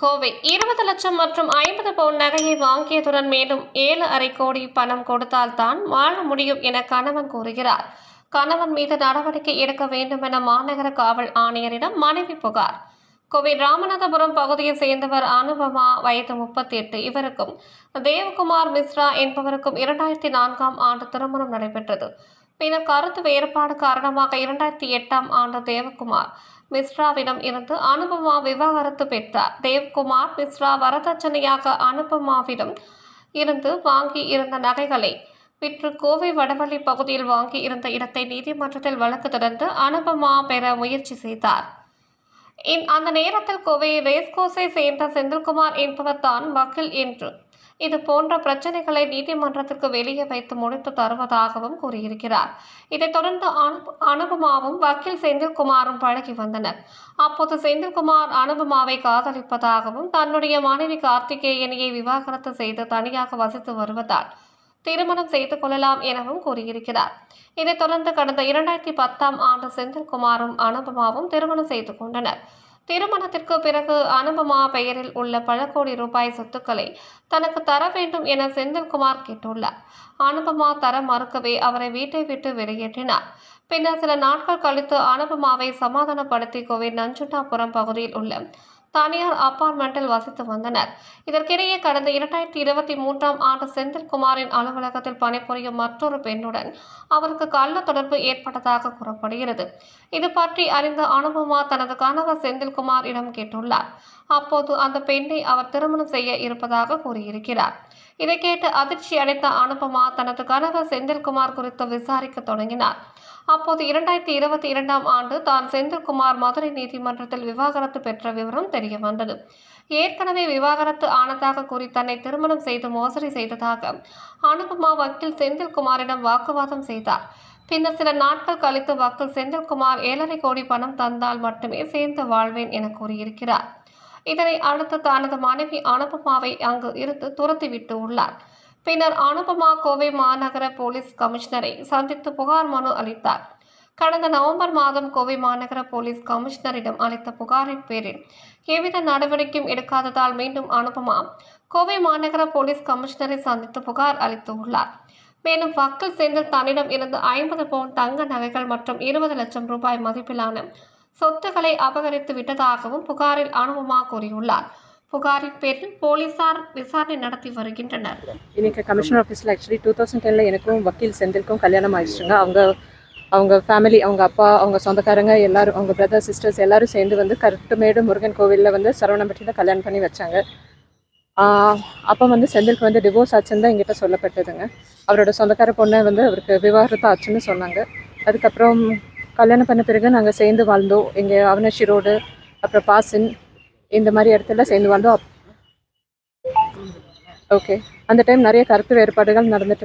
கோவை இருபது லட்சம் மற்றும் ஐம்பது பவுன் நகையை வாங்கியதுடன் மேலும் ஏழு அரை கோடி பணம் கொடுத்தால் தான் வாழ முடியும் என கணவன் கூறுகிறார். கணவன் மீது நடவடிக்கை எடுக்க வேண்டும் என மாநகர காவல் ஆணையரிடம் மனைவி புகார். கோவை ராமநாதபுரம் பகுதியை சேர்ந்தவர் அனுபமா வயது முப்பத்தி எட்டு இவருக்கும் தேவகுமார் மிஸ்ரா என்பவருக்கும் இரண்டாயிரத்தி நான்காம் ஆண்டு திருமணம் நடைபெற்றது. பின்னர் கருத்து வேறுபாடு காரணமாக இரண்டாயிரத்தி எட்டாம் ஆண்டு தேவகுமார் மிஸ்ராவிடம் இருந்து அனுபமா விவாகரத்து பெற்றார். தேவ்குமார் மிஸ்ரா வரதட்சணையாக அனுபமாவிடம் இருந்து வாங்கி இருந்த நகைகளை விற்று கோவை வடவள்ளி பகுதியில் வாங்கி இருந்த இடத்தை நீதிமன்றத்தில் வழக்கு தொடர்ந்து அனுபமா பெற முயற்சி செய்தார். இன் அந்த நேரத்தில் கோவை ரேஸ்கோஸை சேர்ந்த செந்தில்குமார் என்பவர் தான் வக்கீல் என்று இது போன்ற பிரச்சனைகளை நீதிமன்றத்திற்கு வெளியே வைத்து முடித்து தருவதாகவும் கூறியிருக்கிறார். இதைத் தொடர்ந்து அனுபமாவும் வக்கீல் செந்தில்குமாரும் பழகி வந்தனர். அப்போது செந்தில்குமார் அனுபமாவை காதலிப்பதாகவும் தன்னுடைய மனைவி கார்த்திகேயனியை விவாகரத்து செய்து தனியாக வசித்து வருவதால் திருமணம் செய்து கொள்ளலாம் எனவும் கூறியிருக்கிறார். இதைத் தொடர்ந்து கடந்த இரண்டாயிரத்தி பத்தாம் ஆண்டு செந்தில்குமாரும் அனுபமாவும் திருமணம் செய்து கொண்டனர். திருமணத்திற்கு பிறகு அனுபமா பெயரில் உள்ள பல கோடி ரூபாய் சொத்துக்களை தனக்கு தர வேண்டும் என செந்தில்குமார் கேட்டுள்ளார். அனுபமா தர மறுக்கவே அவரை வீட்டை விட்டு வெளியேற்றினார். பின்னர் சில நாட்கள் கழித்து அனுபமாவை சமாதானப்படுத்தி கோவை நஞ்சுண்டாபுரம் பகுதியில் உள்ள தனியார் அப்பார்ட்மெண்டில் வசித்து வந்தனர். இதற்கிடையே கடந்த இரண்டாயிரத்தி இருபத்தி மூன்றாம் ஆண்டு செந்தில்குமாரின் அலுவலகத்தில் பணிபுரியும் மற்றொரு பெண்ணுடன் அவருக்கு கள்ள தொடர்பு ஏற்பட்டதாக கூறப்படுகிறது. இது பற்றி அறிந்த அனுபமா தனது கணவர் செந்தில்குமாரிடம் கேட்டுள்ளார். அப்போது அந்த பெண்ணை அவர் திருமணம் செய்ய இருப்பதாக கூறியிருக்கிறார். இதை கேட்டு அதிர்ச்சி அடைந்த அனுபமா தனது கணவர் செந்தில்குமார் குறித்து விசாரிக்க தொடங்கினார். அப்போது இரண்டாயிரத்தி இருபத்தி இரண்டாம் ஆண்டு தான் செந்தில்குமார் மதுரை நீதிமன்றத்தில் விவாகரத்து பெற்ற விவரம் தெரிய வந்தது. ஏற்கனவே விவாகரத்து ஆனதாக கூறி தன்னை திருமணம் செய்து மோசடி செய்ததாக அனுபமா வக்கீல் செந்தில்குமாரிடம் வாக்குவாதம் செய்தார். பின்னர் சில நாட்கள் கழித்து வக்கீல் செந்தில்குமார் ஏழரை கோடி பணம் தந்தால் மட்டுமே சேர்ந்து வாழ்வேன் என கூறியிருக்கிறார். இதனை அடுத்து தனது மனைவி அனுபமாவை அங்கு இருந்து துரத்திவிட்டு உள்ளார். பின்னர் அனுபமா கோவை மாநகர போலீஸ் கமிஷனரை சந்தித்து புகார் மனு அளித்தார். கடந்த நவம்பர் மாதம் கோவை மாநகர போலீஸ் கமிஷனரிடம் அளித்த புகாரின் பேரில் எவ்வித நடவடிக்கையும் எடுக்காததால் மீண்டும் அனுபமா கோவை மாநகர போலீஸ் கமிஷனரை சந்தித்து புகார் அளித்துள்ளார். மேலும் வக்கல் செந்தில் தன்னிடம் இருந்து ஐம்பது பவுன் தங்க நகைகள் மற்றும் இருபது லட்சம் ரூபாய் மதிப்பிலான சொத்துக்களை அபகரித்து விட்டதாகவும் புகாரில் அனுபமா கூறியுள்ளார். புகாரின் பேரில் போலீசார் விசாரணை நடத்தி வருகின்றனர். இன்னைக்கு கமிஷனர் ஆஃபீஸில் ஆக்சுவலி டூ தௌசண்ட் டெனில் எனக்கும் வக்கீல் செந்திலுக்கும் கல்யாணம் ஆயிடுச்சுங்க. அவங்க அவங்க ஃபேமிலி அவங்க அப்பா அவங்க சொந்தக்காரங்க எல்லாரும் அவங்க பிரதர் சிஸ்டர்ஸ் எல்லாரும் சேர்ந்து வந்து கருட்டுமேடு முருகன் கோவிலில் வந்து சரவணம்பட்டியில் கல்யாணம் பண்ணி வச்சாங்க. அப்போ வந்து செந்திலுக்கு வந்து டிவோர்ஸ் ஆச்சுன்னு தான் எங்கிட்ட சொல்லப்பட்டதுங்க. அவரோட சொந்தக்கார பொண்ணை வந்து அவருக்கு விவாகரத்து ஆச்சுன்னு சொன்னாங்க. அதுக்கப்புறம் கல்யாணம் பண்ண பிறகு நாங்கள் சேர்ந்து வாழ்ந்தோம். இங்கே அவனஷி ரோடு அப்புறம் பாசின் இந்த மாதிரி இடத்துல சேர்ந்து வந்தோம் ஓகே அந்த டைம் நிறைய கருத்து வேறுபாடுகள் நடந்துட்டு